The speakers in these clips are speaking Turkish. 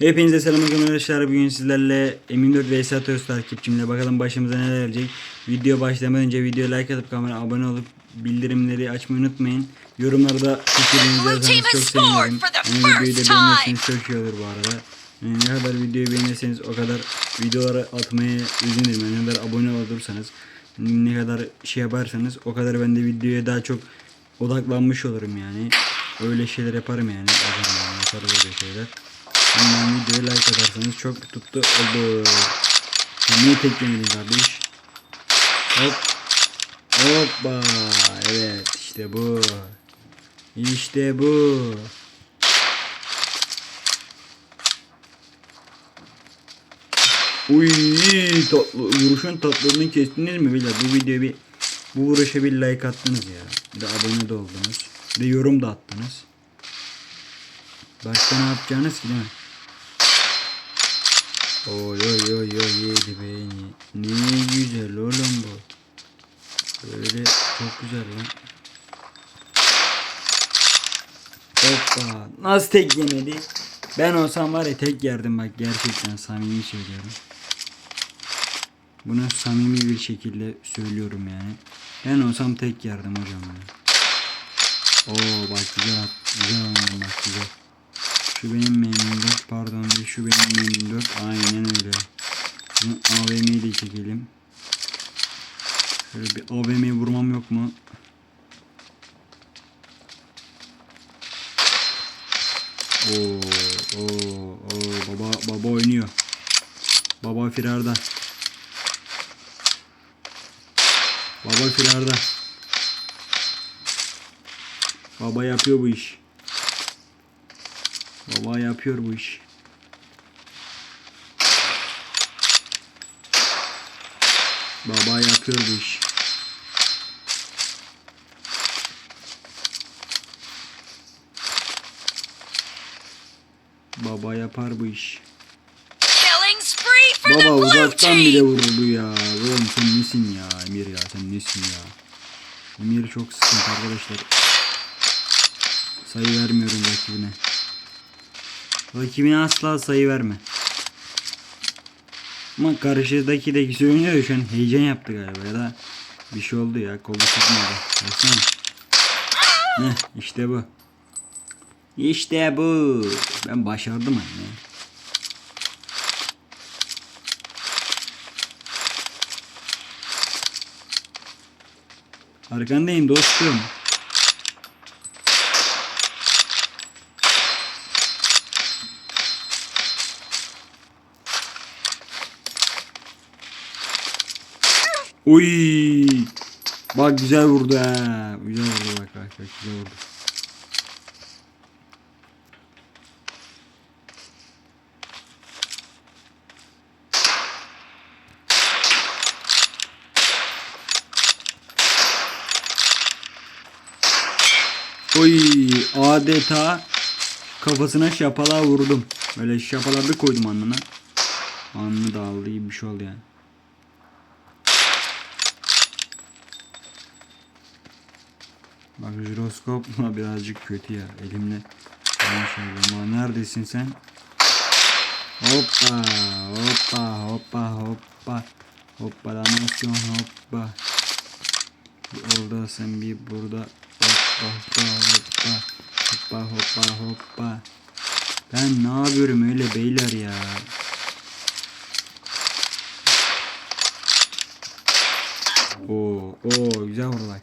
Hepinize selam arkadaşlar. Bugün sizlerle M24 vs Atıyoruz takipçimle. Bakalım başımıza neler gelecek. Video başlamadan önce videoya like atıp kanala abone olup bildirimleri açmayı unutmayın. Yorumlarda Blue yazarsanız çok sevinirim. Yani videoyu da beğenirseniz çok iyi olur bu arada. Yani ne kadar videoyu beğenirseniz o kadar videoları atmaya üzülürüm. Yani ne kadar abone olursanız ne kadar şey yaparsanız o kadar ben de videoya daha çok odaklanmış olurum yani. Öyle şeyler yaparım yani. Zaman yani yaparız öyle şeyler. Hemen videoya like atarsanız çok tuttu oldu. Sen niye teklemedin kardeş? Hop. Hoppa. Evet işte bu. İşte bu. Uy tatlı vuruşun tatlılığını kestiniz mi beyler? Bu videoya bir bu vuruşa bir like attınız ya. Bir de abone de oldunuz. Bir de yorum da attınız. Başka ne yapacağınız ki değil mi? Oy oy oy oy yedi beni. Ne güzel oğlum bu. Böyle çok güzel lan. Hoppa. Nasıl tek yemedi? Ben olsam var ya tek yerdim bak gerçekten samimi söylüyorum. Bunu samimi bir şekilde söylüyorum yani. Ben olsam tek yerdim hocam ya. Oo bak güzel at, güzel oynadım bak güzel. Şu benim M24 pardon bir şu benim M24 aynen öyle. Bunu AVM'yi de çekelim. Şöyle bir AVM'yi vurmam yok mu? Oo, oo, oo, baba baba oynuyor. Baba firarda. Baba firarda. Baba yapıyor bu iş. Baba yapıyor bu iş. Baba yapıyor bu iş. Baba yapar bu iş. Baba uzaktan bile vuruldu ya. Oğlum sen nesin ya Emir ya sen nesin ya. Emir çok sıkıntı arkadaşlar. Sayı vermiyorum rakibine. Rakibine asla sayı verme. Ama karşıdaki de güzel oynuyor şu an heyecan yaptı galiba ya da bir şey oldu ya kolu tutmadı. Baksana. Heh işte bu. İşte bu. Ben başardım anne. Arkandayım dostum. Uy! Bak güzel vurdu ha. Güzel vurdu bak bak güzel vurdu. Oy adeta kafasına şapala vurdum. Böyle şapala bir koydum alnına. Alnı da aldı gibi bir şey oldu yani. Bak jiroskopla birazcık kötü ya. Elimle yanlış yapıyorum. Ama Neredesin sen? Hoppa hoppa hoppa hoppa hoppa lamasyon hoppa bir oradasın bir burada hoppa hoppa hoppa hoppa hoppa hoppa ben ne yapıyorum öyle beyler ya Oo, oo güzel vurdu.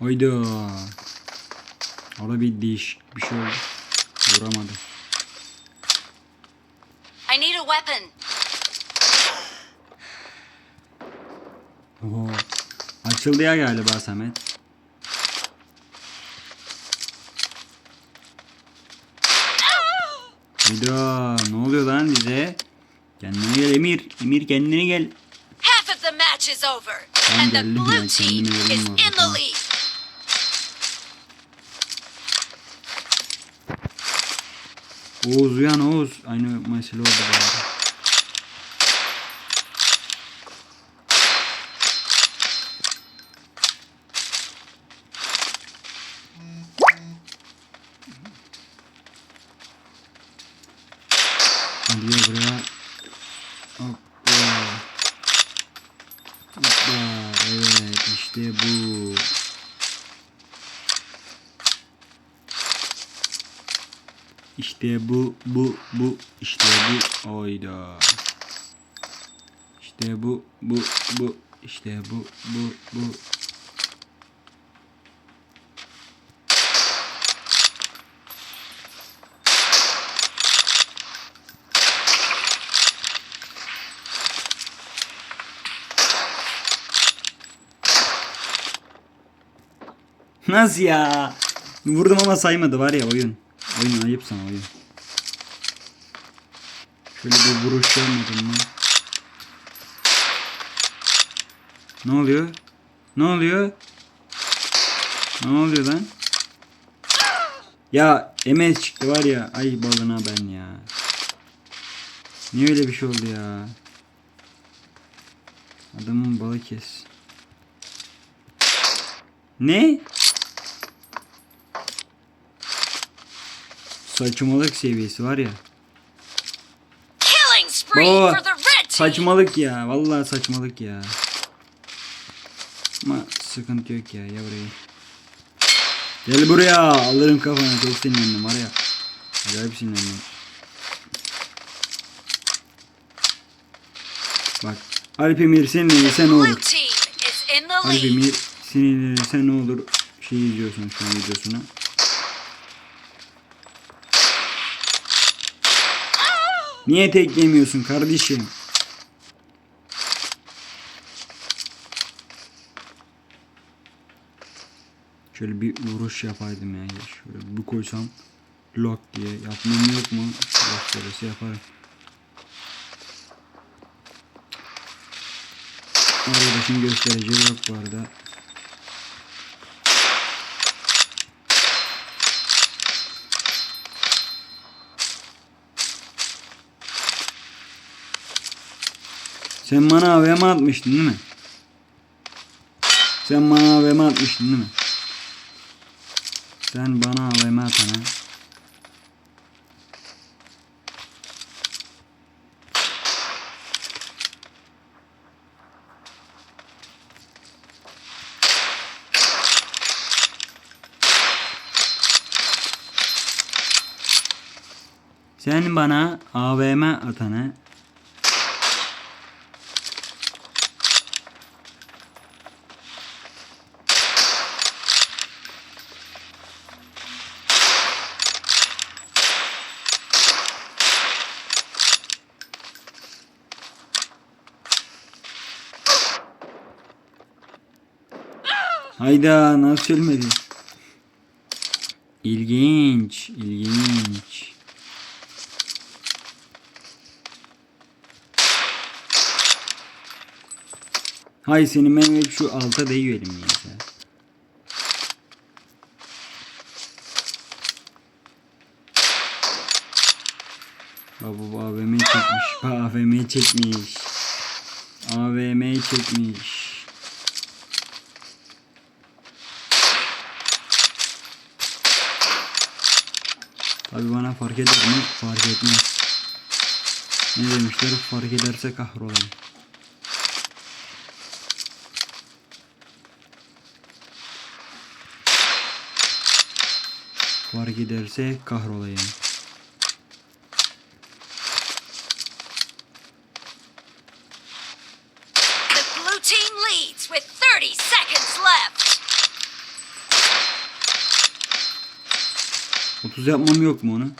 Hayda. Orada bir değişik bir şey oldu. Vuramadı. I need a weapon. Oho. Açıldı ya galiba Samet. Hayda ne oluyor lan bize? Kendine gel Emir. Emir kendine gel. Half of the match is over, and the blue team is in the lead. Oğuz uyan Oğuz. Aynı mesele oldu bu arada. Geliyor buraya. İşte bu, bu, bu, işte bu. Oyda. İşte bu, bu, bu, işte bu, bu, bu. Nasıl ya? Vurdum ama saymadı var ya oyun. Oyun ayıp sana oyun. Şöyle bir vuruş yapmadım mı? Ne oluyor? Ne oluyor? Ne oluyor lan? Ya MS çıktı var ya. Ay balına ben ya. Niye öyle bir şey oldu ya? Adamın balı kes. Ne? Saçmalık seviyesi var ya. Team. Saçmalık ya. Vallahi saçmalık ya. Ama sıkıntı yok ya. Ya buraya. Gel buraya. Alırım kafana. Çok sinirlendim var ya. Acayip sinirlendim. Bak. Alp Emir sinirlenirse ne olur? Alp. Emir sinirlenirse ne olur? Şey izliyorsun şu an videosunu. Niye tek yemiyorsun kardeşim? Şöyle bir vuruş yapaydım ya. Şöyle bir koysam lock diye. Yapmam yok mu? Gösterisi yaparım. Arkadaşın göstereceği yok bu arada. Sen bana AVM atmıştın değil mi? Sen bana AVM atmıştın değil mi? Sen bana AVM atana. Sen bana AVM atana. Hayda nasıl ölmedi? İlginç, ilginç. Hay senin ben şu alta değiyor elim ya. Baba AVM çekmiş. AVM çekmiş. AVM çekmiş. Tabi bana fark eder mi? Fark etmez. Ne demişler? Fark ederse kahrolayım. Fark ederse kahrolayım. The blue team leads with 30 seconds left. 30 yapmam yok mu onu?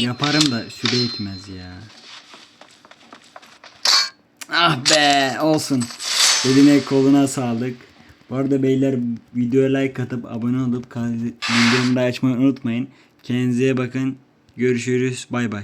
Yaparım da süre yetmez ya. Ah be olsun. Eline koluna sağlık. Bu arada beyler videoya like atıp abone olup bildirimleri açmayı unutmayın. Kendinize bakın. Görüşürüz. Bay bay.